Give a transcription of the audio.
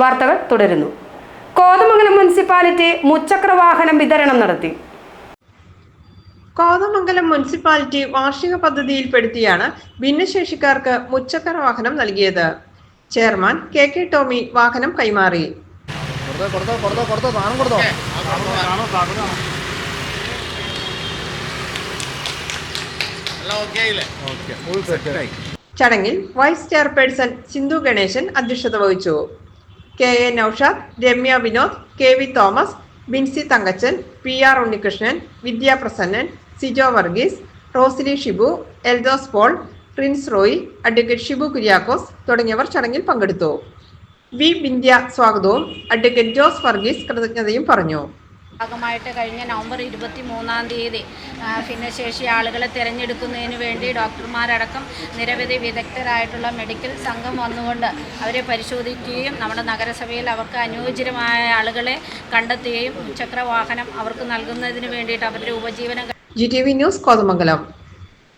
വാർത്തകൾ തുടരുന്നു. കോതമംഗലം മുനിസിപ്പാലിറ്റി മുച്ചക്ര വാഹനം വിതരണം നടത്തി. കോതമംഗലം മുനിസിപ്പാലിറ്റി വാർഷിക പദ്ധതിയിൽപ്പെടുത്തിയാണ് ഭിന്നശേഷിക്കാർക്ക് മുച്ചക്കര വാഹനം നൽകിയത്. ചെയർമാൻ കെ കെ ടോമി വാഹനം കൈമാറി. ചടങ്ങിൽ വൈസ് ചെയർപേഴ്സൺ സിന്ധു ഗണേശൻ അധ്യക്ഷത വഹിച്ചു. K A Naushad Ramya Vinod K V Thomas Binsy Thankachan P R Unnikrishnan Vidyaprasannan Sijo Varghese Rosily Shibu Eldhose Paul Prince Roy advocate Shibu Kuriakose തുടങ്ങിയവർ ചടങ്ങിൽ പങ്കെടുത്തു. വി ബിന്ദ്യ സ്വാഗതവും advocate Jose Varghese കൃതജ്ഞതയും പറഞ്ഞു. ഭാഗമായിട്ട് കഴിഞ്ഞ നവംബർ ഇരുപത്തി മൂന്നാം തീയതി ഭിന്നശേഷി ആളുകളെ തിരഞ്ഞെടുക്കുന്നതിന് വേണ്ടി ഡോക്ടർമാരടക്കം നിരവധി വിദഗ്ധരായിട്ടുള്ള മെഡിക്കൽ സംഘം വന്നുകൊണ്ട് അവരെ പരിശോധിക്കുകയും നമ്മുടെ നഗരസഭയിൽ അവർക്ക് അനുയോജ്യമായ ആളുകളെ കണ്ടെത്തുകയും ഉച്ചക്ര വാഹനം അവർക്ക് നൽകുന്നതിന് വേണ്ടിയിട്ട് അവരുടെ ഉപജീവനം G T V news Kothamangalam.